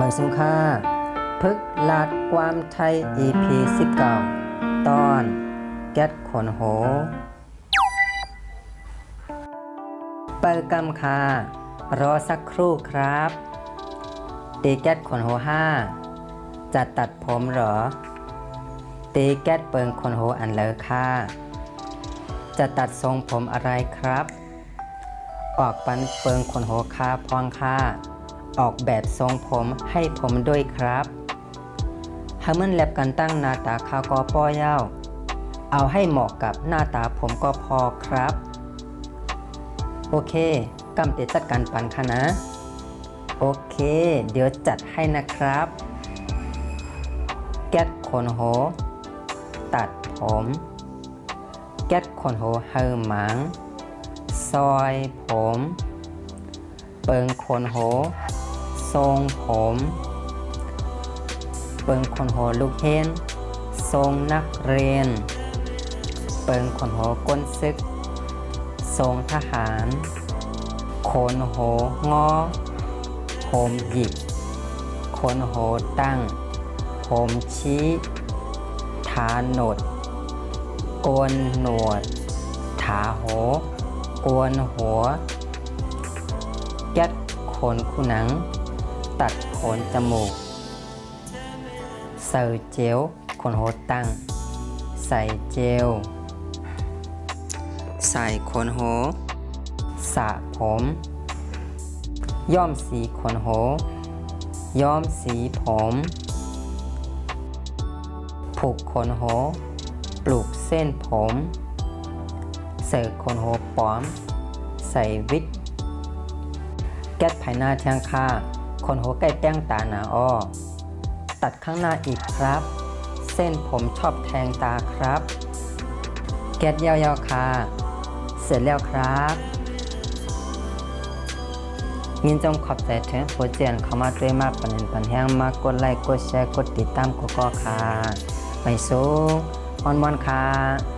เมืองสุงค่าพึกลาดความไทย EP 19 ตอนแก๊สขนโห เปิดกำคารอสักครู่ครับ ตีแก๊สขนโหห้าจะตัดผมเหรอ ตีแก๊สเปิงขนโหอันเลอค่าจะตัดทรงผมอะไรครับ ออกปันเปิงขนโหคาพองค่า ออกแบบทรงผมให้ผมด้วยครับฮามันแลบกันตั้งหน้าตาคากอป้อยาวเอาให้เหมาะกับหน้าตาผมก็พอครับ โอเคกำเตจัดการปันค่ะนะ โอเค เดี๋ยวจัดให้นะครับ แก๊สขนโห ตัดผม แก๊สขนโหเฮอหมัง ซอยผม เปิงขนโห ทรงผมเปิงขนโหลูกเฮนทรงนักเรียน เปิงขนโหก้นซึก ทรงทหารขนโหงอผมหยิกขนโหตั้งผมชี้ฐานหนดโกนหนวด ถาโหกวนหัวแก๊ดขนคูหนัง ตัดขนจมูก ใส่เจลขนโหตั้ง ใส่เจล ใส่ขนโหสระผม ย้อมสีขนโหย้อมสีผม ผูกขนโหปลูกเส้นผม เสิร์ฟขนโหปลอม ใส่วิกแก๊สภายหน้าเทียงค่า ขนโหใกล้แป้งตาหนาอ้อตัดข้างหน้าอีกครับ เส้นผมชอบแทงตาครับ แก๊สยาวๆค่ะ เสร็จแล้วครับยินจงขอบใจถึงหัวเจียนเข้ามาด้วยมากปันเห็นปันแห้งมากกดไลค์กดแชร์กดติดตามกดก็ค่ะ ไปสูงมอนมอนๆค่ะ